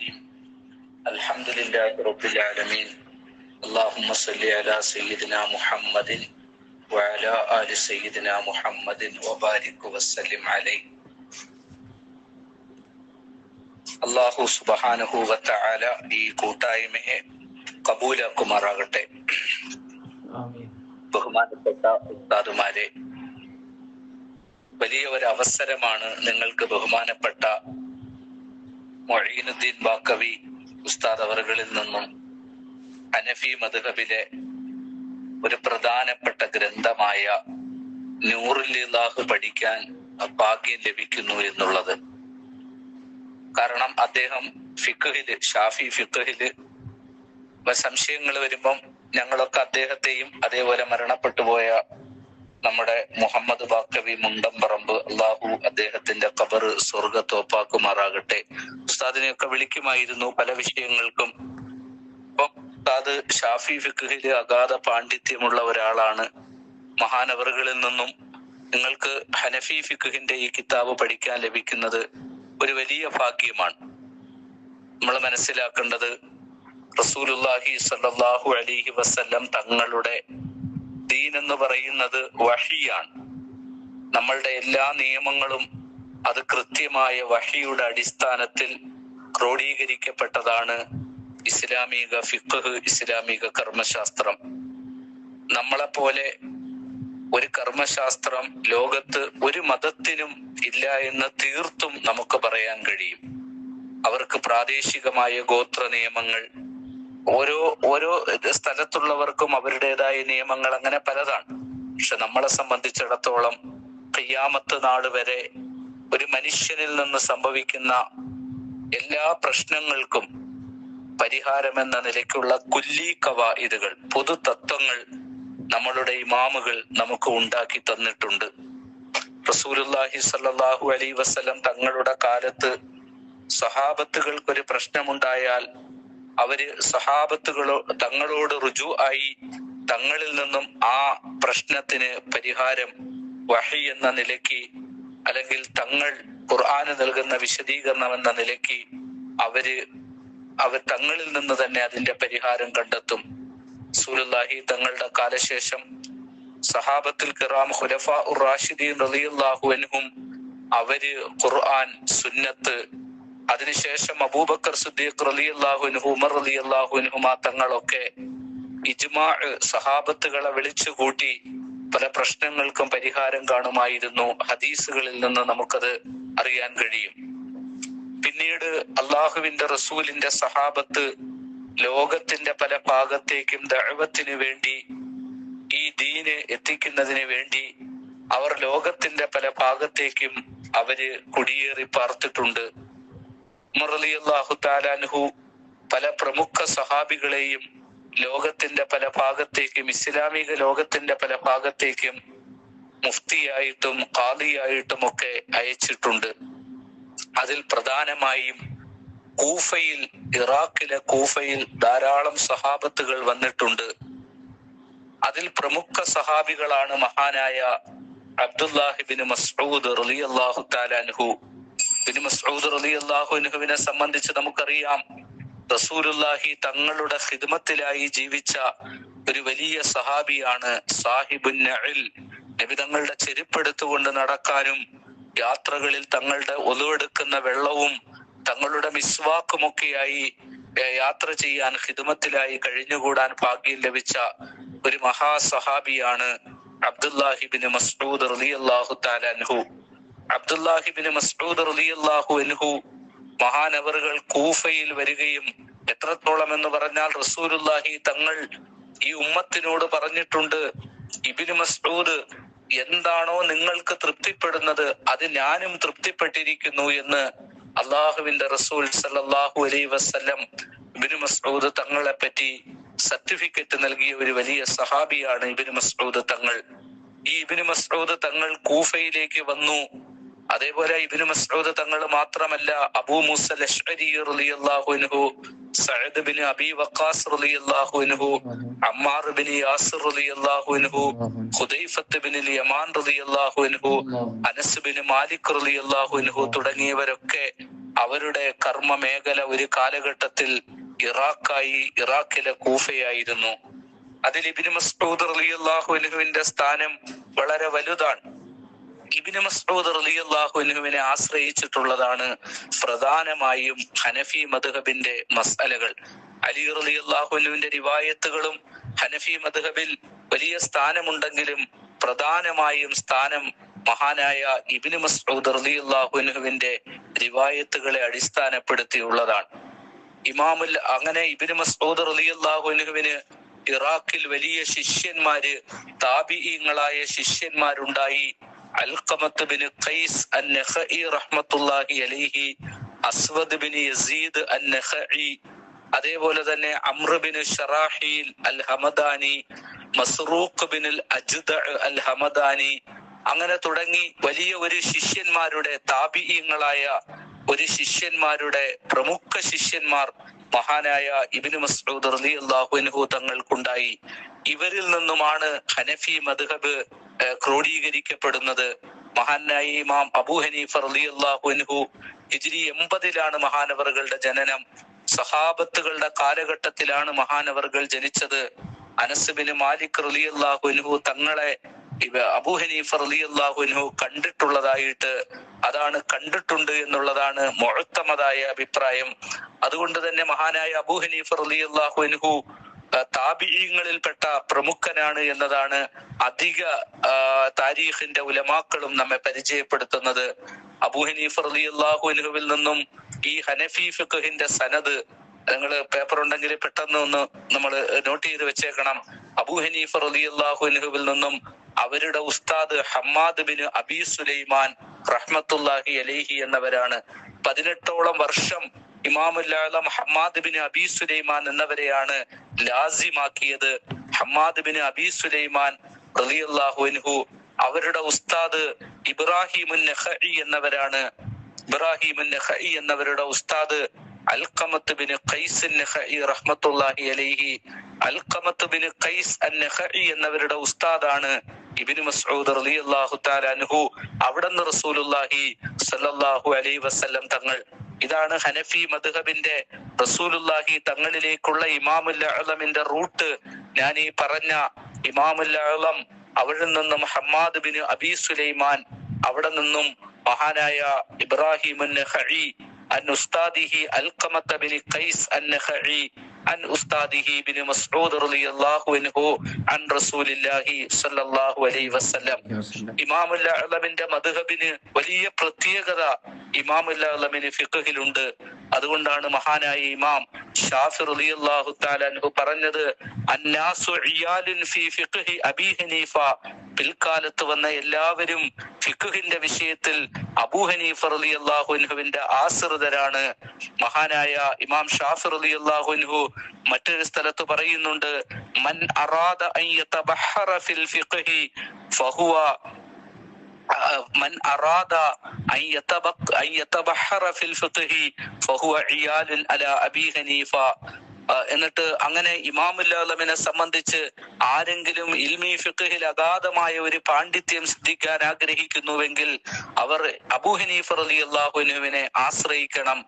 الرجيم الحمد لله رب العالمين اللهم صل على سيدنا محمد وعلى آل سيدنا محمد وبارك وسلم عليه അള്ളാഹു സുബഹാനഹു വത്തആല ഈ കൂട്ടായ്മയെ കബൂലാക്കുമാറാകട്ടെ ആമീൻ ബഹുമാനപ്പെട്ട ഉസ്താദുമാരെ വലിയ ഒരു അവസരമാണ് നിങ്ങൾക്ക് ബഹുമാനപ്പെട്ട മൊഴീനുദ്ദീൻ ബാക്കവി ഉസ്താദ് അവറുകളിൽ നിന്നും അനഫി മദ്ഹബിലെ ഒരു പ്രധാനപ്പെട്ട ഗ്രന്ഥമായ നൂറില്ലാഹ് പഠിക്കാൻ ഭാഗ്യം ലഭിക്കുന്നു എന്നുള്ളത്. കാരണം അദ്ദേഹം ഫിഖഹിൽ ഷാഫി ഫിഖഹിൽ സംശയങ്ങൾ വരുമ്പം ഞങ്ങളൊക്കെ അദ്ദേഹത്തെയും അതേപോലെ മരണപ്പെട്ടു പോയ നമ്മുടെ മുഹമ്മദ് ബാക്കവി മുണ്ടംപറമ്പ് അള്ളാഹു അദ്ദേഹത്തിന്റെ കബർ സ്വർഗത്തോപ്പാക്കുമാറാകട്ടെ ഉസ്താദിനെയൊക്കെ വിളിക്കുമായിരുന്നു പല വിഷയങ്ങൾക്കും. ഉസ്താദ് ഷാഫി ഫിഖിൽ അഗാധ പാണ്ഡിത്യമുള്ള ഒരാളാണ്. മഹാനവറുകളിൽ നിന്നും നിങ്ങൾക്ക് ഹനഫി ഫിഖിന്റെ ഈ കിതാബ് പഠിക്കാൻ ലഭിക്കുന്നത് ഒരു വലിയ ഭാഗ്യമാണ്. നമ്മൾ മനസ്സിലാക്കേണ്ടത് റസൂലുല്ലാഹി സല്ലാഹു അലിഹി വസല്ലം തങ്ങളുടെ ദീൻ എന്ന് പറയുന്നത് വഹിയാണ്. നമ്മളുടെ എല്ലാ നിയമങ്ങളും അത് കൃത്യമായ വഹിയുടെ അടിസ്ഥാനത്തിൽ ക്രോഡീകരിക്കപ്പെട്ടതാണ് ഇസ്ലാമിക ഫിഖ് ഇസ്ലാമിക കർമ്മശാസ്ത്രം. നമ്മളെപ്പോലെ ഒരു കർമ്മശാസ്ത്രം ലോകത്ത് ഒരു മതത്തിനും ഇല്ല എന്ന് തീർത്തും നമുക്ക് പറയാൻ കഴിയും. അവർക്ക് പ്രാദേശികമായ ഗോത്ര നിയമങ്ങൾ ഓരോ ഓരോ സ്ഥലത്തുള്ളവർക്കും അവരുടേതായ നിയമങ്ങൾ അങ്ങനെ പലതാണ്. പക്ഷെ നമ്മളെ സംബന്ധിച്ചിടത്തോളം കയ്യാമത്ത് നാട് വരെ ഒരു മനുഷ്യനിൽ നിന്ന് സംഭവിക്കുന്ന എല്ലാ പ്രശ്നങ്ങൾക്കും പരിഹാരം എന്ന നിലയ്ക്കുള്ള കുല്ലി കവായിദുകൾ പൊതു തത്വങ്ങൾ നമ്മളുടെ ഇമാമുകൾ നമുക്ക് ഉണ്ടാക്കി തന്നിട്ടുണ്ട്. റസൂലുല്ലാഹി സല്ലാഹു അലൈ വസല്ലം തങ്ങളുടെ കാലത്ത് സഹാബത്തുകൾക്ക് ഒരു പ്രശ്നമുണ്ടായാൽ അവർ സഹാബത്തുകളോ തങ്ങളോട് റുജു ആയി തങ്ങളിൽ നിന്നും ആ പ്രശ്നത്തിന് പരിഹാരം വഹി എന്ന നിലയ്ക്ക് അല്ലെങ്കിൽ തങ്ങൾ ഖുർആന് നൽകുന്ന വിശദീകരണം എന്ന നിലയ്ക്ക് അവർ അവർ തങ്ങളിൽ നിന്ന് തന്നെ അതിന്റെ പരിഹാരം കണ്ടെത്തും. സൂലുല്ലാഹി തങ്ങളുടെ കാലശേഷം സഹാബത്തുൽ കിറാം ഹുലഫ ഉർ റാഷിദീൻ റളിയല്ലാഹു അൻഹും അവർ ഖുർആൻ സുന്നത്ത് അതിനുശേഷം അബൂബക്കർ സുദ്ദീഖ് റളിയല്ലാഹു അൻഹു ഉമർ റളിയല്ലാഹു അൻഹുമാ തങ്ങളൊക്കെ ഇജ്മാ സഹാബത്തുകളെ വിളിച്ചു കൂട്ടി പല പ്രശ്നങ്ങൾക്കും പരിഹാരം കാണുമായിരുന്നു. ഹദീസുകളിൽ നിന്ന് നമുക്കത് അറിയാൻ കഴിയും. പിന്നീട് അള്ളാഹുവിന്റെ റസൂലിന്റെ സഹാബത്ത് ലോകത്തിന്റെ പല ഭാഗത്തേക്കും ദഴവത്തിന് വേണ്ടി ഈ ദീന് എത്തിക്കുന്നതിന് വേണ്ടി അവർ ലോകത്തിന്റെ പല ഭാഗത്തേക്കും അവർ കുടിയേറി പാർത്തിട്ടുണ്ട്. അള്ളാഹു താലാൻഹു പല പ്രമുഖ സഹാബികളെയും ലോകത്തിന്റെ പല ഭാഗത്തേക്കും ഇസ്ലാമിക ലോകത്തിന്റെ പല ഭാഗത്തേക്കും മുഫ്തിയായിട്ടും ഖാദിയായിട്ടും ഒക്കെ അയച്ചിട്ടുണ്ട്. അതിൽ പ്രധാനമായും കൂഫയിൽ ഇറാഖിലെ കൂഫയിൽ ധാരാളം സഹാബത്തുകൾ വന്നിട്ടുണ്ട്. അതിൽ പ്രമുഖ സഹാബികളാണ് മഹാനായ അബ്ദുല്ലാഹിബിൻ മസ്ഊദ് റളിയല്ലാഹു താലാൻഹു ബിൻ മസ്ഊദ് റളിയല്ലാഹു അൻഹുവിനെ സംബന്ധിച്ച് നമുക്കറിയാം റസൂലുല്ലാഹി തങ്ങളുടെ ഹിദ്മത്തിലായി ജീവിച്ച ഒരു വലിയ സഹാബിയാണ് സാഹിബുൻ നബി തങ്ങളുടെ ചെരുപ്പെടുത്തുകൊണ്ട് നടക്കാനും യാത്രകളിൽ തങ്ങളുടെ ഒലുവെടുക്കുന്ന വെള്ളവും തങ്ങളുടെ മിസ്വാക്കുമൊക്കെയായി യാത്ര ചെയ്യാൻ ഹിദ്മത്തിലായി കഴിഞ്ഞുകൂടാൻ ഭാഗ്യം ലഭിച്ച ഒരു മഹാസഹാബിയാണ് അബ്ദുല്ലാഹിബിന് മസ്ഊദ് അള്ളാഹു താലൻഹു അബ്ദുല്ലാഹിബിന് മസ്ഊദ് റലിയല്ലാഹു അൻഹു മഹാനവറുകൾ കൂഫയിൽ വരികയും എത്രത്തോളം എന്ന് പറഞ്ഞാൽ റസൂലുല്ലാഹി തങ്ങൾ ഈ ഉമ്മത്തിനോട് പറഞ്ഞിട്ടുണ്ട് ഇബിന് മസ്ഊദ് എന്താണോ നിങ്ങൾക്ക് തൃപ്തിപ്പെടുന്നത് അത് ഞാനും തൃപ്തിപ്പെട്ടിരിക്കുന്നു എന്ന് അള്ളാഹുവിന്റെ റസൂൽ സല്ലാഹു അലൈ വസ്ലം ഇബിന് മസ്ഊദ് തങ്ങളെ പറ്റി സർട്ടിഫിക്കറ്റ് നൽകിയ ഒരു വലിയ സഹാബിയാണ് ഇബിന് മസ്ഊദ് തങ്ങൾ. ഈ ഇബിന് മസ്ഊദ് തങ്ങൾ കൂഫയിലേക്ക് വന്നു. അതേപോലെ ഇബിന് മസ്ഊദ് തങ്ങൾ മാത്രമല്ല അബൂ മൂസ അൻഹു സഅദ് ബിൻ അബി വക്കാസ് റളിയല്ലാഹു അൻഹു അമ്മാർ ബിൻ യാസിർ റളിയല്ലാഹു അൻഹു ഖുദൈഫത്ത് ബിൻ യമാൻ റളിയല്ലാഹു അൻഹു അനസ് ബിൻ മാലിക് റളിയല്ലാഹു അൻഹു തുടങ്ങിയവരൊക്കെ അവരുടെ കർമ്മ മേഖല ഒരു കാലഘട്ടത്തിൽ ഇറാഖായി ഇറാഖിലെ കൂഫയായിരുന്നു. അതിൽ ഇബിന് മസ്ഊദ് റളിയല്ലാഹു അൻഹുവിന്റെ സ്ഥാനം വളരെ വലുതാണ്. ഇബിന് മസ്ഊദ് റളിയല്ലാഹു അൻഹുവിനെ ആശ്രയിച്ചിട്ടുള്ളതാണ് പ്രധാനമായും ഹനഫി മദ്ഹബിന്റെ മസലകൾ അലി റളിയല്ലാഹു അൻഹുവിന്റെ റിവായത്തുകളും ഹനഫി മദ്ഹബിൽ വലിയ സ്ഥാനമുണ്ടെങ്കിലും പ്രധാനമായും സ്ഥാനം മഹാനായ ഇബിന് മസ്ഊദ് റളിയല്ലാഹു അൻഹുവിന്റെ റിവായത്തുകളെ അടിസ്ഥാനപ്പെടുത്തിയുള്ളതാണ്. ഇമാമുൽ അങ്ങനെ ഇബിന് മസ്ഊദ് റളിയല്ലാഹു അള്ളാഹുനുവിന് ഇറാഖിൽ വലിയ ശിഷ്യന്മാര് താബിഈങ്ങളായ ശിഷ്യന്മാരുണ്ടായി. അതേപോലെ തന്നെ Amr bin Sharahil al Hamadani Masruq bin Ajda al Hamadani അങ്ങനെ തുടങ്ങി വലിയ ഒരു ശിഷ്യന്മാരുടെ താബിഈങ്ങളായ ഒരു ശിഷ്യന്മാരുടെ പ്രമുഖ ശിഷ്യന്മാർ മഹാനായ ഇബിന് മസ്ഊദ് അൻഹു തങ്ങൾക്കുണ്ടായി. ഇവരിൽ നിന്നുമാണ് ഹനഫി മദ്ഹബ് ക്രോഡീകരിക്കപ്പെടുന്നത്. മഹാനായ ഇമാം അബു ഹനീഫ് റളിയല്ലാഹു അൻഹു ഇജിരി എൺപതിലാണ് മഹാനവറുകളുടെ ജനനം. സഹാബത്തുകളുടെ കാലഘട്ടത്തിലാണ് മഹാനവറുകൾ ജനിച്ചത്. അനസ് ബിൻ മാലിക് റളിയല്ലാഹു അൻഹു തങ്ങളെ ഇവ അബൂ ഹനീഫ അൻഹു കണ്ടിട്ടുള്ളതായിട്ട് അതാണ് കണ്ടിട്ടുണ്ട് എന്നുള്ളതാണ് മൊഴത്തമതായ അഭിപ്രായം. അതുകൊണ്ട് തന്നെ മഹാനായ അബൂ ഹനീഫ റളിയല്ലാഹു അൻഹു ആ, താബിഈങ്ങളിൽപ്പെട്ട പ്രമുഖനാണ് എന്നതാണ് അധിക താരീഖിന്റെ ഉലമാക്കളും നമ്മെ പരിചയപ്പെടുത്തുന്നത്. അബൂ ഹനീഫ റളിയല്ലാഹു അൻഹുവിൽ നിന്നും ഈ ഹനഫി ഫിഖഹിന്റെ സനദ് നിങ്ങൾ പേപ്പർ ഉണ്ടെങ്കിൽ പെട്ടെന്ന് ഒന്ന് നമ്മൾ നോട്ട് ചെയ്ത് വെച്ചേക്കണം. അബൂ ഹനീഫ റളിയല്ലാഹു അൻഹുവിൽ നിന്നും അവരുടെ ഉസ്താദ് ഹമ്മാദ് ബിൻ അബി സുലൈമാൻ റഹ്മത്തുല്ലാഹി അലേഹി എന്നവരാണ്. പതിനെട്ടോളം വർഷം ഇമാമുല്ലാലം ഹമ്മാദ് ബിൻ അബി സുലൈമാൻ എന്നവരെയാണ് ലാസിമാക്കിയത്. ഹമ്മാദ് ബിൻ അബി സുലൈമാൻ റളിയല്ലാഹു അൻഹു അവരുടെ ഉസ്താദ് ഇബ്രാഹിമുൻ നഖഈ എന്നവരാണ്. ഇബ്രാഹിമുൻ നഖഈ എന്നവരുടെ ഉസ്താദ് അൽഖമത്ത് ബിൻ ഖൈസ് നഖഈ റഹ്മത്തുള്ളാഹി അലൈഹി അൽഖമത്ത് ബിൻ ഖൈസ് അൻ നഖഈ എന്നവരുടെ ഉസ്താദാണ്. ഇബ്നു മസ്ഊദ് റളിയല്ലാഹു തആല അൻഹു അവിടുന്ന് റസൂലുള്ളാഹി സ്വല്ലല്ലാഹു അലൈഹി വസല്ലം തങ്ങൾ. ഇതാണ് ഹനഫി മദ്ഹബിന്റെ റസൂലുല്ലാഹി തങ്ങളിലേക്കുള്ള ഇമാമുൽ അഅലമിന്റെ റൂട്ട്. ഞാൻ ഈ പറഞ്ഞ ഇമാമുൽ അഅലം അവിടെ നിന്നും ഹമ്മാദ് ബിൻ അബി സുലൈമാൻ അവിടെ നിന്നും മഹാനായ ഇബ്രാഹിം അൻ ഉസ്താദിഹി അൽ ബിൻ ഖൈസ് അൻ അഅലമിന്റെ മദ്ഹബിന് വലിയ പ്രത്യേകത ഇമാമുൽ അഅലമിന് ഫിഖഹിലുണ്ട്. അതുകൊണ്ടാണ് മഹാനായ ഇമാം ഷാഫി റളിയല്ലാഹു തആല അൻഹു പറഞ്ഞത് അന്നാസു ഫീ അബീ ഹനീഫ. പിൽക്കാലത്ത് വന്ന എല്ലാവരും ഫിഖുഹിന്റെ വിഷയത്തിൽ അബൂ ഹനീഫ റളിയല്ലാഹു അൻഹുവിന്റെ ആശ്രിതരാണ്. മഹാനായ ഇമാം ഷാഫി റളിയല്ലാഹു അൻഹു മറ്റൊരു സ്ഥലത്ത് പറയുന്നുണ്ട് മൻ അറാദ ഫിൽ ഫിഖ്ഹി ഫഹുവ من أراد أن يتبق أن يتبحر في الفقه فهو عيال على أبي حنيفة ആ, എന്നിട്ട് അങ്ങനെ ഇമാമുല്ലാലമിനെ സംബന്ധിച്ച് ആരെങ്കിലും ഇൽമി ഫിഖഹിൽ അഗാധമായ ഒരു പാണ്ഡിത്യം സിദ്ധിക്കാൻ ആഗ്രഹിക്കുന്നുവെങ്കിൽ അവർ അബൂ ഹനീഫ റളിയല്ലാഹു അൻഹുവിനെ ആശ്രയിക്കണം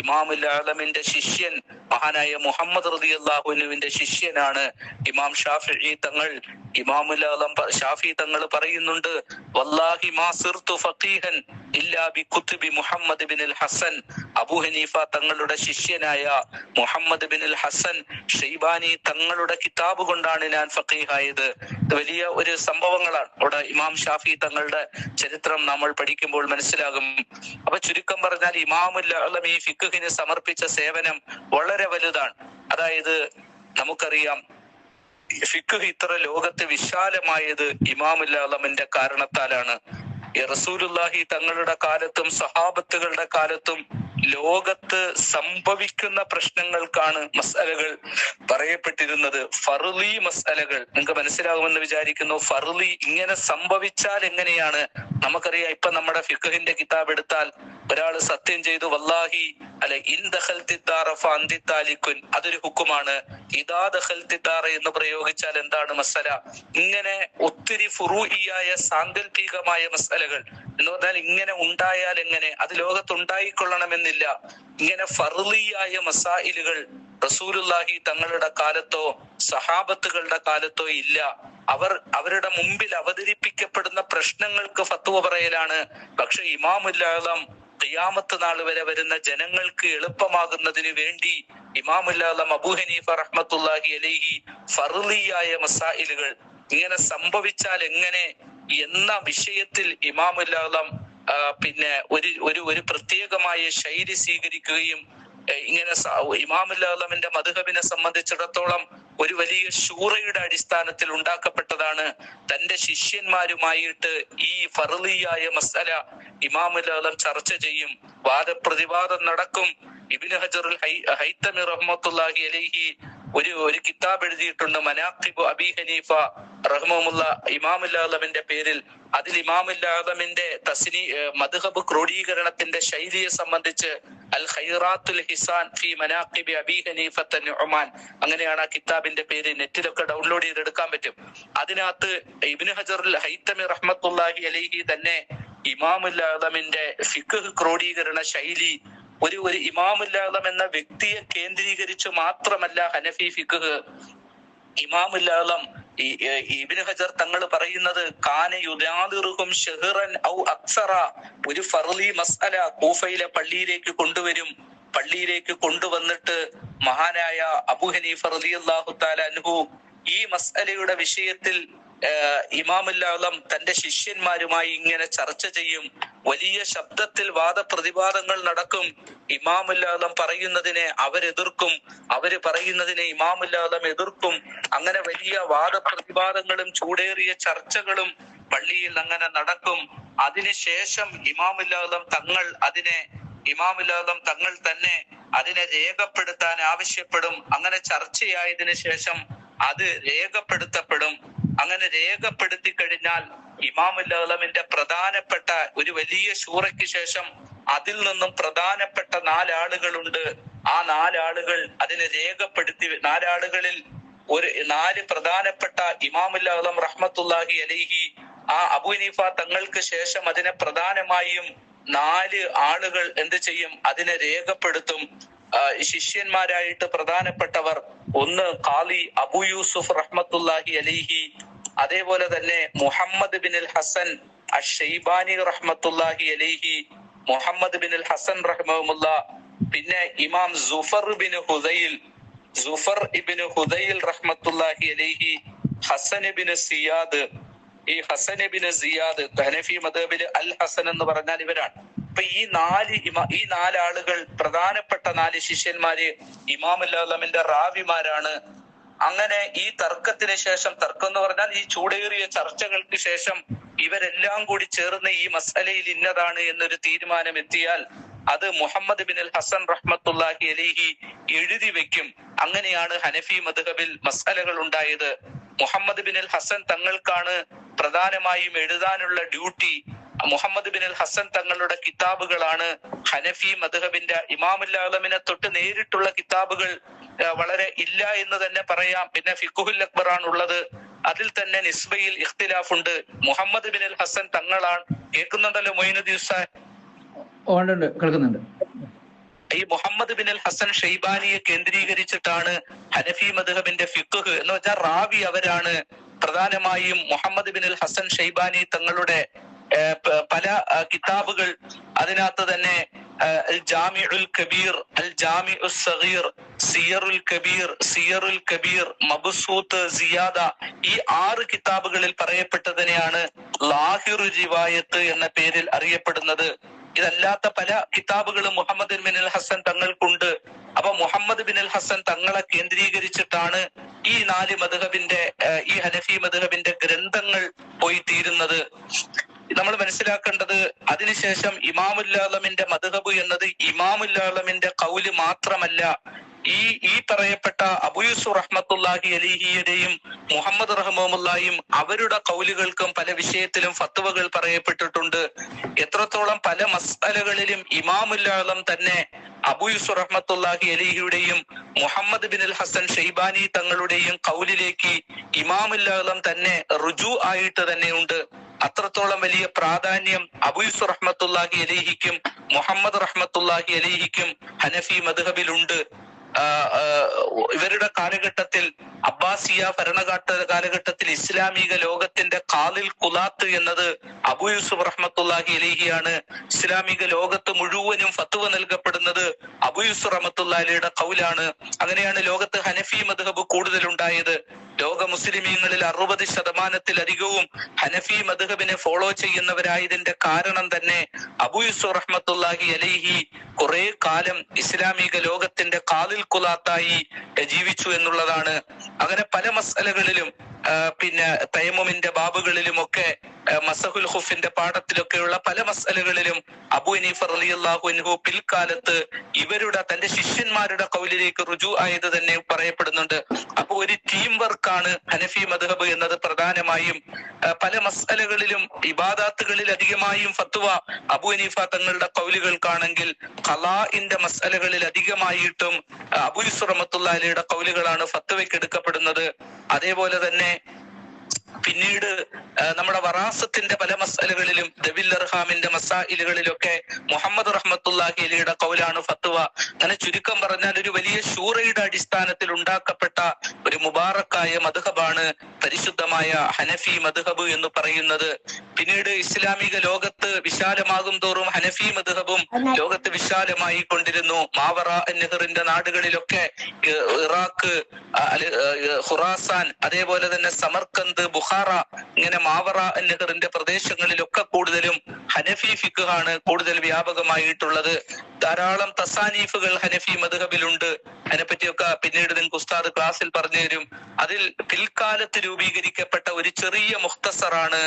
ഇമാമുല്ലാലമിന്റെ ശിഷ്യൻ മഹാനായ മുഹമ്മദ് റളിയല്ലാഹു അൻഹുവിന്റെ ശിഷ്യനാണ് ഇമാം ഷാഫിഈ തങ്ങൾ ഇമാമുല്ലാലം പ- ഷാഫി തങ്ങൾ പറയുന്നുണ്ട് വല്ലാഹി മാ ഫഖീഹൻ ഇല്ലാ ബി കുത്തുബി Muhammad bin Hasan. Abu Hanifa തങ്ങളുടെ ശിഷ്യനായ മുഹമ്മദ് ബിൻ ഹസൻ ഷെയ്ബാനി തങ്ങളുടെ കിതാബ് കൊണ്ടാണ് ഞാൻ ഫഖീഹായത്. വലിയ ഒരു സംഭവങ്ങളാണ്. അവിടെ ഇമാം ഷാഫി തങ്ങളുടെ ചരിത്രം നമ്മൾ പഠിക്കുമ്പോൾ മനസ്സിലാകും. അപ്പൊ ചുരുക്കം പറഞ്ഞാൽ ഇമാമുൽ അഅലം ഈ ഫിഖഹിന് സമർപ്പിച്ച സേവനം വളരെ വലുതാണ്. അതായത് നമുക്കറിയാം ഫിഖ് ഇത്ര ലോകത്ത് വിശാലമായത് ഇമാമുൽ അഅലമിന്റെ കാരണത്താലാണ് റസൂലുല്ലാഹി തങ്ങളുടെ കാലത്തും സഹാബത്തുകളുടെ കാലത്തും ലോകത്ത് സംഭവിക്കുന്ന പ്രശ്നങ്ങൾക്കാണ് മസാലകൾ പറയപ്പെട്ടിരുന്നത്. ഫർലി മസാലകൾ. നിങ്ങൾക്ക് മനസ്സിലാകുമെന്ന് വിചാരിക്കുന്നു ഫർലി ഇങ്ങനെ സംഭവിച്ചാൽ എങ്ങനെയാണ്? നമുക്കറിയാം ഇപ്പൊ നമ്മുടെ ഫിഖഹിന്റെ കിതാബ് എടുത്താൽ ഒരാൾ സത്യം ചെയ്തു വല്ലാഹി അല്ലെ ഇൻ അന്തിത്താലിക്കുൻ അതൊരു ഹുക്കുമാണ്. ഇതാ ദഹൽ തിത്താറ എന്ന് പ്രയോഗിച്ചാൽ എന്താണ് മസല? ഇങ്ങനെ ഒത്തിരി ഫുറൂഹിയായ സാങ്കല്പികമായ മസലകൾ. എന്ന് പറഞ്ഞാൽ ഇങ്ങനെ ഉണ്ടായാൽ എങ്ങനെ? അത് ലോകത്ത് ഉണ്ടായിക്കൊള്ളണമെന്നില്ല ഇങ്ങനെ ഫർലിയായ മസായിലുകൾ റസൂലുല്ലാഹി തങ്ങളുടെ കാലത്തോ സഹാബത്തുകളുടെ കാലത്തോ ഇല്ല. അവർ അവരുടെ മുമ്പിൽ അവതരിപ്പിക്കപ്പെടുന്ന പ്രശ്നങ്ങൾക്ക് ഫത്വ പറയലാണ്. പക്ഷെ ഇമാമുല്ലാളം ഖിയാമത്ത് നാൾ വരെ വരുന്ന ജനങ്ങൾക്ക് എളുപ്പമാകുന്നതിന് വേണ്ടി ഇമാമുല്ലാലം അബൂ ഹനീഫ റഹ്മത്തുല്ലാഹി അലൈഹി ഫർലിയായ മസായിലുകൾ ഇങ്ങനെ സംഭവിച്ചാൽ എങ്ങനെ എന്ന വിഷയത്തിൽ ഇമാമുല്ലാലം പിന്നെ ഒരു ഒരു ഒരു പ്രത്യേകമായ ശൈലി സ്വീകരിക്കുകയും ഇങ്ങനെ ഇമാമുല്ലാമിന്റെ മധുഹബിനെ സംബന്ധിച്ചിടത്തോളം ഒരു വലിയ ശൂറയുടെ അടിസ്ഥാനത്തിൽ ഉണ്ടാക്കപ്പെട്ടതാണ്. തന്റെ ശിഷ്യന്മാരുമായിട്ട് ഈ ഫർലിയായ മസല ഇമാമുല്ലാലം ചർച്ച ചെയ്യും. വാദപ്രതിവാദം നടക്കും. ഇബിന് ഹജറുൽ ഹൈത്തമി റഹ്മത്തുല്ലാഹി അലൈഹി ഒരു ഒരു കിതാബ് എഴുതിയിട്ടുണ്ട്. മനാഖിബ് അബി ഹനീഫ റഹ്മുല്ല ഇമാമുല്ലാദമിന്റെ പേരിൽ. അതിൽ ഇമാമുല്ലാദമിന്റെ തസ്നി മധുഹബ് ക്രോഡീകരണത്തിന്റെ ശൈലിയെ സംബന്ധിച്ച് അൽ ഹൈറാത്തുൽ ഹിസാൻ ഫി മനാഖിബ് അബി ഹനീഫ നുഅ്മാൻ. അങ്ങനെയാണ് ആ കിതാബിന്റെ പേര് നെറ്റിലൊക്കെ ഡൗൺലോഡ് ചെയ്തെടുക്കാൻ പറ്റും. അതിനകത്ത് ഇബ്നു ഹജറുൽ ഹൈത്തമി റഹ്മത്തുല്ലാഹി അലൈഹി തന്നെ ഇമാമുല്ലാദമിന്റെ ഫിഖ് ക്രോഡീകരണ ശൈലി ഒരു ഒരു ഇമാമുല്ലാലം എന്ന വ്യക്തിയെ കേന്ദ്രീകരിച്ച് മാത്രമല്ല ഹനഫി ഫിഖ് ഈ- ഇബ്നു ഹജർ തങ്ങൾ പറയുന്നത് ഔ അക്സറ. ഒരു ഫർലി മസ്അല കൂഫയിലെ പള്ളിയിലേക്ക് കൊണ്ടുവരും. പള്ളിയിലേക്ക് കൊണ്ടുവന്നിട്ട് മഹാനായ അബു ഹനീഫ റളിയല്ലാഹു തആല അൻഹു ഈ മസ്അലയുടെ വിഷയത്തിൽ ആഹ് ഇമാമുല്ലാലം തന്റെ ശിഷ്യന്മാരുമായി ഇങ്ങനെ ചർച്ച ചെയ്യും. വലിയ ശബ്ദത്തിൽ വാദപ്രതിവാദങ്ങൾ നടക്കും. ഇമാമുല്ലാലം പറയുന്നതിനെ അവരെതിർക്കും. അവർ പറയുന്നതിനെ ഇമാമുല്ലാലം എതിർക്കും. അങ്ങനെ വലിയ വാദപ്രതിവാദങ്ങളും ചൂടേറിയ ചർച്ചകളും പള്ളിയിൽ അങ്ങനെ നടക്കും. അതിനുശേഷം ഇമാമുല്ലാലം തങ്ങൾ അതിനെ ഇമാമുല്ലാലം തങ്ങൾ തന്നെ അതിനെ രേഖപ്പെടുത്താൻ ആവശ്യപ്പെടും. അങ്ങനെ ചർച്ചയായതിനു ശേഷം അത് രേഖപ്പെടുത്തപ്പെടും. അങ്ങനെ രേഖപ്പെടുത്തി കഴിഞ്ഞാൽ ഇമാമുല്ലമിന്റെ പ്രധാനപ്പെട്ട ഒരു വലിയ ശൂറയ്ക്ക് ശേഷം അതിൽ നിന്നും പ്രധാനപ്പെട്ട നാലാളുകളുണ്ട്. ആ നാലാളുകൾ അതിനെ രേഖപ്പെടുത്തി നാലാളുകളിൽ ഒരു നാല് പ്രധാനപ്പെട്ട ഇമാമുല്ലം റഹ്മത്തുല്ലാഹി അലൈഹി ആ അബുനീഫ തങ്ങൾക്ക് ശേഷം അതിനെ പ്രധാനമായും നാല് ആളുകൾ എന്ത് ചെയ്യും? അതിനെ രേഖപ്പെടുത്തും. ശിഷ്യന്മാരായിട്ട് പ്രധാനപ്പെട്ടവർ ഒന്ന് ഖാലി അബു യൂസുഫ് റഹ്മത്തുല്ലാഹി അലിഹി അതേപോലെ തന്നെ മുഹമ്മദ് ബിൻ ഹസൻ അഷൈബാനി റഹ്മത്തുല്ലാഹി അലിഹി മുഹമ്മദ് ബിൻ ഹസൻ റഹ്മുല്ല പിന്നെ ഇമാം Zufar bin Hudhail Zufar ibn Hudhail റഹ്മത്തുല്ലാഹി അലിഹി ഹസൻ ബിൻ സിയാദ്. ഈ ഹസൻ ബിൻ സിയാദ് ഹനഫി മദബിൽ അൽ ഹസൻ എന്ന് പറഞ്ഞാൽ ഇവരാണ്. അപ്പൊ ഈ നാല് ഈ നാലാളുകൾ പ്രധാനപ്പെട്ട നാല് ശിഷ്യന്മാര് ഇമാമുല്ലാമിന്റെ റാവിമാരാണ്. അങ്ങനെ ഈ തർക്കത്തിന് ശേഷം തർക്കം എന്ന് പറഞ്ഞാൽ ഈ ചൂടേറിയ ചർച്ചകൾക്ക് ശേഷം ഇവരെല്ലാം കൂടി ചേർന്ന് ഈ മസലയിൽ ഇന്നതാണ് എന്നൊരു തീരുമാനം എത്തിയാൽ അത് മുഹമ്മദ് ബിൻ അൽ ഹസൻ റഹ്മത്തുല്ലാഹി അലിഹി എഴുതി വെക്കും. അങ്ങനെയാണ് ഹനഫി മധുഹബിൽ മസലകൾ ഉണ്ടായത്. മുഹമ്മദ് ബിൻ അൽ ഹസൻ തങ്ങൾക്കാണ് പ്രധാനമായും എഴുതാനുള്ള duty Muhammad bin al Hasan തങ്ങളുടെ കിതാബുകളാണ് ഹനഫി മദ്ഹബിന്റെ ഇമാമുല്ലാലമിനെ തൊട്ട് നേരിട്ടുള്ള കിതാബുകൾ വളരെ ഇല്ല എന്ന് തന്നെ പറയാം. പിന്നെ ഫിഖുഹുൽ അക്ബർ ആണ് ഉള്ളത് അതിൽ തന്നെ നിസ്ബയിൽ ഇഖ്തിലാഫ് ഉണ്ട് മുഹമ്മദ് ബിൻ അൽ ഹസൻ തങ്ങളാണ്. കേൾക്കുന്നുണ്ടല്ലോ മൊയിനുദ്ദീൻ കേൾക്കുന്നുണ്ട്. ഈ മുഹമ്മദ് ബിൻ അൽ ഹസൻ ഷെയ്ബാനിയെ കേന്ദ്രീകരിച്ചിട്ടാണ് ഹനഫി മദ്ഹബിന്റെ ഫിഖ് എന്ന് വെച്ചാൽ റാവി അവരാണ്. പ്രധാനമായും Muhammad bin al Hasan Shaybani തങ്ങളുടെ പല കിതാബുകൾ അതിനകത്ത് തന്നെ അൽ ജാമിഉൽ കബീർ അൽ ജാമിഉ സഗീർ സിയറുൽ കബീർ സിയറുൽ കബീർ മബുസൂത്ത് സിയാദ ഈ ആറ് കിതാബുകളിൽ പറയപ്പെട്ടതിനെയാണ് ലാഹിറു റിവായത്ത് എന്ന പേരിൽ അറിയപ്പെടുന്നത്. ഇതല്ലാത്ത പല കിതാബുകളും മുഹമ്മദ് ബിൻ അൽ ഹസൻ തങ്ങൾക്കുണ്ട്. അപ്പൊ മുഹമ്മദ് ബിൻ അൽ ഹസൻ തങ്ങളെ കേന്ദ്രീകരിച്ചിട്ടാണ് ഈ നാല് മധുഹബിന്റെ ഈ ഹനഫി മധുഹബിന്റെ ഗ്രന്ഥങ്ങൾ പോയി തീരുന്നത്. നമ്മൾ മനസ്സിലാക്കേണ്ടത് അതിനുശേഷം ഇമാമുല്ലാലമിന്റെ മധുഹബ് എന്നത് ഇമാമുല്ലാലമിന്റെ കൗൽ മാത്രമല്ല ഈ ഈ പറയപ്പെട്ട അബുയൂസു റഹ്മത്തുല്ലാഹി അലിഹിയുടെയും മുഹമ്മദ് റഹ്മുല്ലായും അവരുടെ കൗലുകൾക്കും പല വിഷയത്തിലും ഫത്തുവകൾ പറയപ്പെട്ടിട്ടുണ്ട്. എത്രത്തോളം പല മസ്അലകളിലും ഇമാമുല്ലാളം തന്നെ അബുയുസു റഹ്മത്തുല്ലാഹി അലിഹിയുടെയും Muhammad bin al Hasan Shaybani തങ്ങളുടെയും കൗലിലേക്ക് ഇമാമുല്ലാളം തന്നെ റുജു ആയിട്ട് തന്നെയുണ്ട് അത്രത്തോളം വലിയ പ്രാധാന്യം അബുയുസ് റഹ്മത്തുല്ലാഹി അലിഹിക്കും മുഹമ്മദ് റഹ്മത്തുല്ലാഹി അലിഹിക്കും ഹനഫി മദ്ഹബിലുണ്ട്. ഇവരുടെ കാലഘട്ടത്തിൽ അബ്ബാസിയ ഭരണഘട്ട കാലഘട്ടത്തിൽ ഇസ്ലാമിക ലോകത്തിന്റെ കാലിൽ കുലാത്ത് എന്നത് അബു യൂസുഫ് റഹ്മത്തുല്ലാഹി അലിഹിയാണ്. ഇസ്ലാമിക ലോകത്ത് മുഴുവനും ഫത്തുവ നൽകപ്പെടുന്നത് അബു യൂസുഫ് റഹ്മത്തുല്ലാഹിയുടെ കൗലാണ്. അങ്ങനെയാണ് ലോകത്ത് ഹനഫി മദ്ഹബ് കൂടുതലുണ്ടായത്. ലോക മുസ്ലിമീങ്ങളിൽ അറുപത് ശതമാനത്തിലധികവും ഹനഫി മധുഹബിനെ ഫോളോ ചെയ്യുന്നവരായതിന്റെ കാരണം തന്നെ അബു യൂസുഫ് റഹ്മത്തുല്ലാഹി അലൈഹി കുറെ കാലം ഇസ്ലാമിക ലോകത്തിന്റെ കാലിൽ കുലാത്തായി ജീവിച്ചു എന്നുള്ളതാണ്. അങ്ങനെ പല മസലകളിലും പിന്നെ തൈമുമിന്റെ ബാബുകളിലുമൊക്കെ മസഹുൽ ഹുഫിന്റെ പാഠത്തിലൊക്കെയുള്ള പല മസലകളിലും അബു അനീഫ് റളിയല്ലാഹു അൻഹു പിൽക്കാലത്ത് ഇവരുടെ തന്റെ ശിഷ്യന്മാരുടെ കൗലിലേക്ക് റുജു ആയത് തന്നെ പറയപ്പെടുന്നുണ്ട്. അപ്പൊ ഒരു ടീം വർക്കാണ് ഹനഫി മദ്ഹബ് എന്നത് പ്രധാനമായും. പല മസലകളിലും ഇബാദാത്തുകളിൽ അധികമായും ഫത്വ അബു ഇനീഫ തങ്ങളുടെ കൗലുകൾക്കാണെങ്കിൽ ഖലാഇന്റെ മസലകളിൽ അധികമായിട്ടും അബു യൂസുഫ് കൗലുകളാണ് ഫത്വയ്ക്ക് എടുക്കപ്പെടുന്നത്. അതേപോലെ തന്നെ പിന്നീട് നമ്മുടെ വറാസത്തിന്റെ പല മസാലകളിലും റഹാമിന്റെ മസായിലുകളിലൊക്കെ മുഹമ്മദ് റഹ്മത്തുല്ലാഹി അലിയുടെ കൗലാണ് ഫത്വ. അങ്ങനെ ചുരുക്കം പറഞ്ഞാൽ ഒരു വലിയ ഷൂറയുടെ അടിസ്ഥാനത്തിൽ ഉണ്ടാക്കപ്പെട്ട ഒരു മുബാറക്കായ മധുഹബാണ് പരിശുദ്ധമായ ഹനഫി മധുഹബ് എന്ന് പറയുന്നത്. പിന്നീട് ഇസ്ലാമിക ലോകത്ത് വിശാലമാകും തോറും ഹനഫി മധുഹബും ലോകത്ത് വിശാലമായി കൊണ്ടിരുന്നു. മാവറ നെഹ്റിന്റെ നാടുകളിലൊക്കെ ഇറാഖ് ഖുറാസാൻ അതേപോലെ തന്നെ സമർക്കന്ത് ബുഖാറ ഇങ്ങനെ മാവറ നെഹറിന്റെ പ്രദേശങ്ങളിലൊക്കെ കൂടുതലും ഹനഫി ഫിഖാണ് കൂടുതൽ വ്യാപകമായിട്ടുള്ളത്. ധാരാളം തസാനീഫുകൾ ഹനഫി മധുഹബിലുണ്ട് അതിനെപ്പറ്റിയൊക്കെ പിന്നീട് നിങ്ങൾക്ക് ഉസ്താദ് ക്ലാസ്സിൽ പറഞ്ഞു തരും അതിൽ പിൽക്കാലത്ത് രൂപീകരിക്കപ്പെട്ട ഒരു ചെറിയ മുഖ്തസറാണ്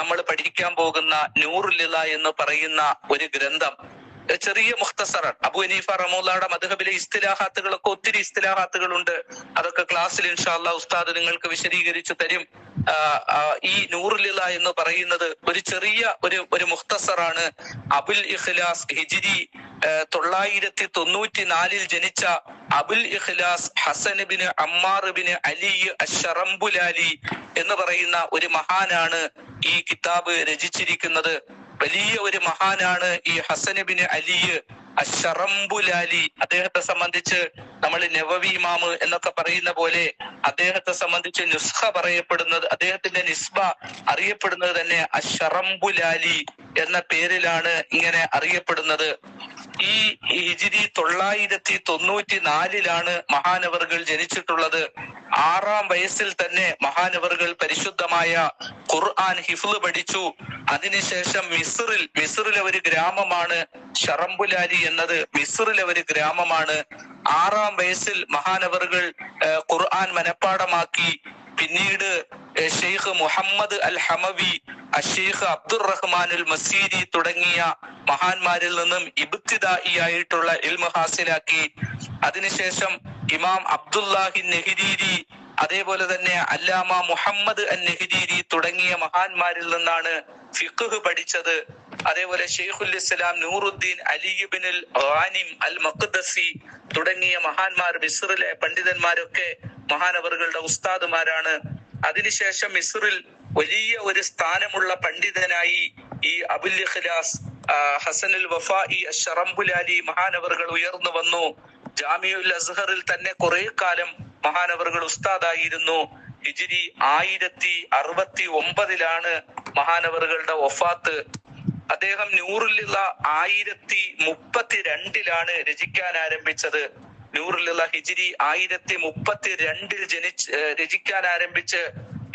നമ്മൾ പഠിക്കാൻ പോകുന്ന നൂറുലില എന്ന് പറയുന്ന ഒരു ഗ്രന്ഥം. ചെറിയ മുഖ്തസറാണ് അബു ഹനീഫ റമൂലയുടെ മധുഹബിലെ ഇസ്തിലാഹാത്തുകളൊക്കെ ഒത്തിരി ഇസ്തിലാഹാത്തുകളുണ്ട്. അതൊക്കെ ക്ലാസ്സിൽ ഇൻഷാല്ല ഉസ്താദ് നിങ്ങൾക്ക് വിശദീകരിച്ചു തരും. ഈ നൂറുലില എന്ന് പറയുന്നത് ഒരു ചെറിയ ഒരു ഒരു മുഖ്തസറാണ്. അബുൽ ഇഖ്ലാസ് ഹിജിരി തൊള്ളായിരത്തി തൊണ്ണൂറ്റി നാലിൽ ജനിച്ച Abul Ikhlas Hasan bin Ammar bin Ali അഷറംബുലാലി എന്ന് പറയുന്ന ഒരു മഹാനാണ് ഈ കിതാബ് രചിച്ചിരിക്കുന്നത്. വലിയ ഒരു മഹാനാണ് ഈ ഹസൻ ബിൻ അലി. അഷറംബുലാലി അദ്ദേഹത്തെ സംബന്ധിച്ച് നമ്മൾ നവവി ഇമാമ് എന്നൊക്കെ പറയുന്ന പോലെ അദ്ദേഹത്തെ സംബന്ധിച്ച് നുസ്ഖ പറയപ്പെടുന്നത് അദ്ദേഹത്തിന്റെ നിസ്ബ അറിയപ്പെടുന്നത് തന്നെ അഷറംബുലാലി എന്ന പേരിലാണ് ഇങ്ങനെ അറിയപ്പെടുന്നത്. ഈ ഹിജിരി തൊള്ളായിരത്തി തൊണ്ണൂറ്റി നാലിലാണ് മഹാനവറുകൾ ജനിച്ചിട്ടുള്ളത്. ആറാം വയസ്സിൽ തന്നെ മഹാനവറുകൾ പരിശുദ്ധമായ ഖുർആൻ ഹിഫ്ല് പഠിച്ചു. അതിനുശേഷം മിസ്റിൽ മിസ്റിലെ ഒരു ഗ്രാമമാണ് ഷറംബുലാലി എന്നത്. മിസ്റിലെ ഒരു ഗ്രാമമാണ്. ആറാം വയസ്സിൽ മഹാനവറുകൾ ഖുർആൻ മനഃപ്പാടമാക്കി പിന്നീട് ഷെയ്ഖ് മുഹമ്മദ് അൽ ഹമവി അഷെയ്ഖ് അബ്ദുർ റഹ്മാനുൽ മസീദി തുടങ്ങിയ മഹാന്മാരിൽ നിന്നും ഇബ്തിദായി ആയിട്ടുള്ള ഇൽമ ഹാസിലാക്കി. അതിനുശേഷം ഇമാം അബ്ദുല്ലാഹി നെഹ്രീരി അതേപോലെ തന്നെ അല്ലാമ മുഹമ്മദ് അൻ നെഹ്രീരി തുടങ്ങിയ മഹാന്മാരിൽ നിന്നാണ് ഫിഖ് പഠിച്ചത് അതേപോലെ ഷെയ്ഖുൽ ഇസ്ലാം നൂറുദ്ദീൻ അലിബിനുൽ ഖാനിം അൽ മഖ്ദസി തുടങ്ങിയ മഹാന്മാർ മിസ്റിലെ പണ്ഡിതന്മാരൊക്കെ മഹാനവറുകളുടെ ഉസ്താദുമാരാണ്. അതിനുശേഷം മിസ്റിൽ വലിയ ഒരു സ്ഥാനമുള്ള പണ്ഡിതനായി ഈ അബുൽ ഇഖ്ലാസ് ഹസനുൽ വഫായി ഷറംബുലാലി മഹാനവറുകൾ ഉയർന്നു വന്നു. ജാമിയുൽ അസ്ഹറിൽ തന്നെ കുറെ കാലം മഹാനവറുകൾ ഉസ്താദായിരുന്നു. ഹിജിരി ആയിരത്തി അറുപത്തി ഒമ്പതിലാണ് മഹാനവറുകളുടെ ഒഫാത്ത് അദ്ദേഹം നൂറിലുള്ള ആയിരത്തി മുപ്പത്തി രണ്ടിലാണ് രചിക്കാൻ ആരംഭിച്ചത്. നൂറിലുള്ള ഹിജിരി ആയിരത്തി മുപ്പത്തി രണ്ടിൽ ജനിച്ച് രചിക്കാൻ ആരംഭിച്ച്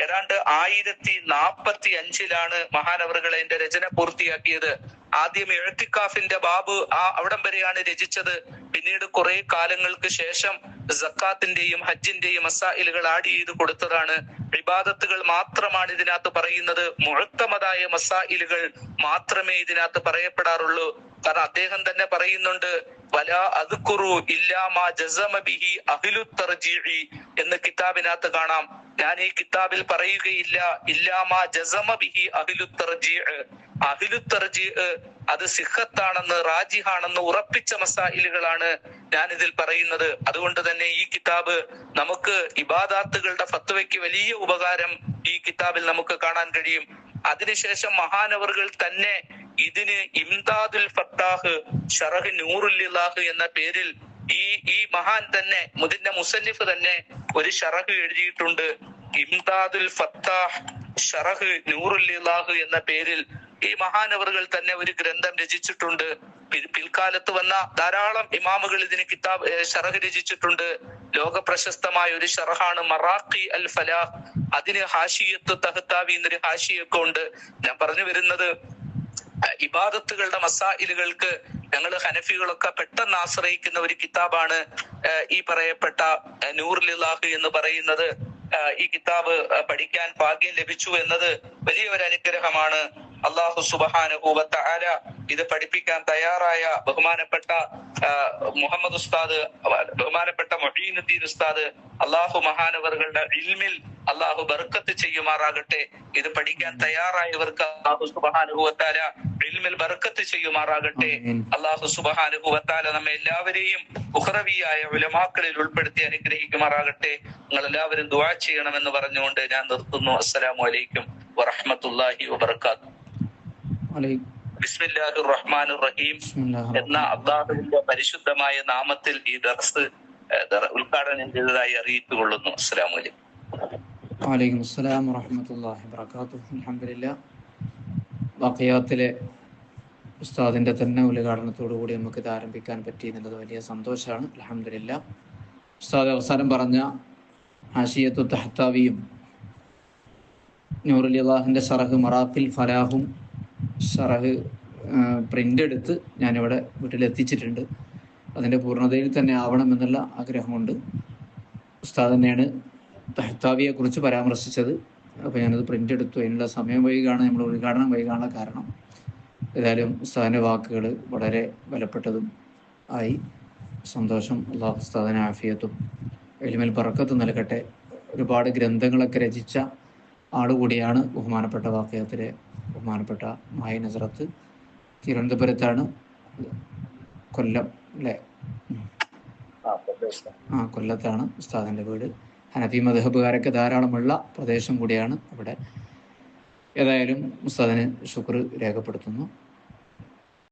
ഏതാണ്ട് ആയിരത്തി നാപ്പത്തി അഞ്ചിലാണ് മഹാനവറുകൾ അതിന്റെ രചന പൂർത്തിയാക്കിയത്. ആദ്യം എഴുത്തിക്കാഫിന്റെ ബാബു ആ അവിടം വരെയാണ് രചിച്ചത്. പിന്നീട് കുറെ കാലങ്ങൾക്ക് ശേഷം സക്കാത്തിന്റെയും ഹജ്ജിന്റെയും മസായിലുകൾ ആഡ് ചെയ്ത് കൊടുത്തതാണ്. വിവാദത്തുകൾ മാത്രമാണ് ഇതിനകത്ത് പറയുന്നത്. മുഴക്കമതായ മസായിലുകൾ മാത്രമേ ഇതിനകത്ത് പറയപ്പെടാറുള്ളൂ. കാരണം അദ്ദേഹം തന്നെ പറയുന്നുണ്ട് എന്ന കിതാബിനകത്ത് കാണാം. ഞാൻ ഈ കിതാബിൽ പറയുകയില്ല ഇല്ലാമാ ജസമ ബിഹി അഹ്ലു അഹ്ലു അത് സിഹത്താണെന്ന് റാജിഹാണെന്ന് ഉറപ്പിച്ച മസായിലുകളാണ് ഞാൻ ഇതിൽ പറയുന്നത്. അതുകൊണ്ട് തന്നെ ഈ കിതാബ് നമുക്ക് ഇബാദാത്തുകളുടെ ഫത്വയ്ക്ക് വലിയ ഉപകാരം ഈ കിതാബിൽ നമുക്ക് കാണാൻ കഴിയും. അതിനുശേഷം മഹാനവറുകൾ തന്നെ ഇതിന് ഇംദാദുൽ ഫത്താഹ് ഷറഹ് നൂറുല്ലാഹ് എന്ന പേരിൽ ഈ ഈ മഹാൻ തന്നെ മുതിന്റെ മുസന്നിഫ് തന്നെ ഒരു ഷറഹ് എഴുതിയിട്ടുണ്ട്. ഇംദാദുൽ ഫത്താഹ് ഷറഹ് നൂറുല്ലാഹ് എന്ന പേരിൽ ഈ മഹാനവറുകൾ തന്നെ ഒരു ഗ്രന്ഥം രചിച്ചിട്ടുണ്ട്. പിൽക്കാലത്ത് വന്ന ധാരാളം ഇമാമുകൾ ഇതിന് കിതാബ് ഷറഹ് രചിച്ചിട്ടുണ്ട്. ലോക പ്രശസ്തമായ ഒരു ഷറഹാണ് മറാഖി അൽ ഫലാഹ്. അതിന് ഹാഷിയത്ത് തഹത്താവി എന്നൊരു ഹാഷിയൊക്കെ ഉണ്ട്. ഞാൻ പറഞ്ഞു വരുന്നത് ഇബാദത്തുകളുടെ മസായിലുകൾക്ക് ഞങ്ങൾ ഹനഫികളൊക്കെ പെട്ടെന്ന് ആശ്രയിക്കുന്ന ഒരു കിതാബാണ് ഈ പറയപ്പെട്ട അഹ് നൂറുലില്ലാഹ് എന്ന് പറയുന്നത്. ഈ കിതാബ് പഠിക്കാൻ ഭാഗ്യം ലഭിച്ചു എന്നത് വലിയ ഒരു അനുഗ്രഹമാണ്. അള്ളാഹു സുബഹാനുഭൂവത്ത ആല ഇത് പഠിപ്പിക്കാൻ തയ്യാറായ ബഹുമാനപ്പെട്ട മുഹമ്മദ് ഉസ്താദ് ബഹുമാനപ്പെട്ട മൊഹീനുദ്ദീൻ ഉസ്താദ് അള്ളാഹു മഹാനവറുകളുടെ ഇൽമിൽ അള്ളാഹു ബർക്കത്ത് ചെയ്യുമാറാകട്ടെ. ഇത് പഠിക്കാൻ തയ്യാറായവർക്ക് അള്ളാഹു സുബഹാനുഭവത്താല ഇൽമിൽ ബർക്കത്ത് ചെയ്യുമാറാകട്ടെ. അള്ളാഹു സുബഹാനുഭവത്താല നമ്മെ എല്ലാവരെയും ഉഹ്റവിയായ ഉലമാക്കളിൽ ഉൾപ്പെടുത്തി അനുഗ്രഹിക്കുമാറാകട്ടെ. നിങ്ങൾ എല്ലാവരും ദുവാ ചെയ്യണമെന്ന് പറഞ്ഞുകൊണ്ട് ഞാൻ നിർത്തുന്നു. അസ്സലാമലൈക്കും അലൈക്കും വറഹ്മത്തുള്ളാഹി വബർക്കാത്തു റഹ്മാനിർ റഹീം എന്ന അള്ളാഹുവിന്റെ പരിശുദ്ധമായ നാമത്തിൽ ഈ ദർസ് ഉദ്ഘാടനം ചെയ്തതായി അറിയിച്ചു കൊള്ളുന്നു അലൈക്കും. വലൈക്കും അസ്സലാം വറഹമത്തല്ലാഹി വബറകാതുഹു. അൽഹംദുലില്ലാ. ബഖിയാത്തിലെ ഉസ്താദിന്റെ തന്നെ ഉദ്ഘാടനത്തോടു കൂടി നമുക്ക് ഇത് ആരംഭിക്കാൻ പറ്റി എന്നുള്ളത് വലിയ സന്തോഷമാണ് അലഹമില്ല ഉസ്താദ് അവസാനം പറഞ്ഞ ആഷിയത്തു തഹത്താവിയും അള്ളാഹിന്റെ സറഹ് മറാത്തിൽ ഫലാഹും ഷറഹ് പ്രിന്റ് എടുത്ത് ഞാനിവിടെ വീട്ടിലെത്തിച്ചിട്ടുണ്ട്. അതിന്റെ പൂർണതയിൽ തന്നെ ആവണമെന്നുള്ള ആഗ്രഹമുണ്ട്. ഉസ്താദ് തന്നെയാണ് തഹത്താവിയെ കുറിച്ച് പരാമർശിച്ചത്. അപ്പോൾ ഞാനത് പ്രിന്റ് എടുത്തു. അതിനുള്ള സമയം വൈകാണ് നമ്മൾ ഉദ്ഘാടനം വൈകാനുള്ള കാരണം. ഏതായാലും ഉസ്താദിന്റെ വാക്കുകൾ വളരെ വിലപ്പെട്ടതും ആയി. സന്തോഷം. അള്ളാഹു ഉസ്താദിന് ആഫിയത്തും എളിമൽ പറക്കത്ത് നൽകട്ടെ. ഒരുപാട് ഗ്രന്ഥങ്ങളൊക്കെ രചിച്ച ആളുകൂടിയാണ് ബഹുമാനപ്പെട്ട വാക്യത്തിലെ ബഹുമാനപ്പെട്ട മായ നസറത്ത്. തിരുവനന്തപുരത്താണ് കൊല്ലം അല്ലേ? ആ കൊല്ലത്താണ് ഉസ്താദിന്റെ വീട്. ഹനഫി മധബുകാരൊക്കെ ധാരാളമുള്ള പ്രദേശം കൂടിയാണ് അവിടെ ഏതായാലും ഉസ്താദിന് ശുക്ർ രേഖപ്പെടുത്തുന്നു.